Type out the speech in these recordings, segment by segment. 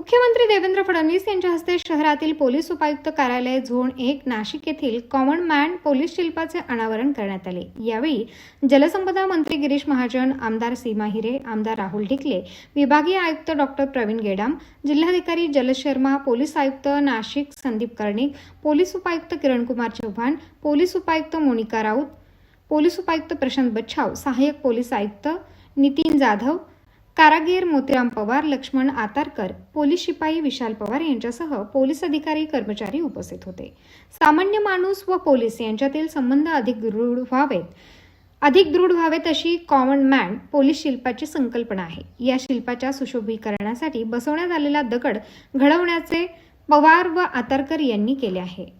मुख्यमंत्री देवेंद्र फडणवीस यांच्या हस्ते शहरातील पोलीस उपायुक्त कार्यालय झोन एक नाशिक येथील कॉमन मॅन पोलीस शिल्पाचे अनावरण करण्यात आले. यावेळी जलसंपदा मंत्री गिरीश महाजन आमदार सीमा हिरे आमदार राहुल ढिकले विभागीय आयुक्त डॉक्टर प्रवीण गेडाम जिल्हाधिकारी जलज शर्मा पोलीस आयुक्त नाशिक संदीप कर्णिक पोलीस उपायुक्त किरणकुमार चव्हाण पोलीस उपायुक्त मोनिका राऊत पोलीस उपायुक्त प्रशांत बच्छाव सहाय्यक पोलीस आयुक्त नितीन जाधव कारागीर मोतीराम पवार लक्ष्मण आतारकर पोलीस शिपाई विशाल पवार यांच्यासह पोलीस अधिकारी कर्मचारी उपस्थित होते. सामान्य माणूस व पोलीस यांच्यातील संबंध अधिक दृढ व्हावेत. अधिक दृढ व्हावेत अशी कॉमन मॅन पोलीस शिल्पाची संकल्पना आहे. या शिल्पाच्या सुशोभीकरणासाठी बसवण्यात आलेला दगड घडवण्याचे पवार व आतारकर यांनी केले आहे.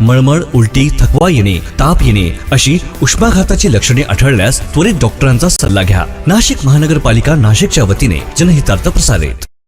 मळमळ उलटी थकवा येणे ताप येणे अशी उष्माघाताची लक्षणे आढळल्यास त्वरित डॉक्टरांचा सल्ला घ्या. नाशिक महानगरपालिका नाशिकच्या वतीने जनहितार्थ प्रसारित.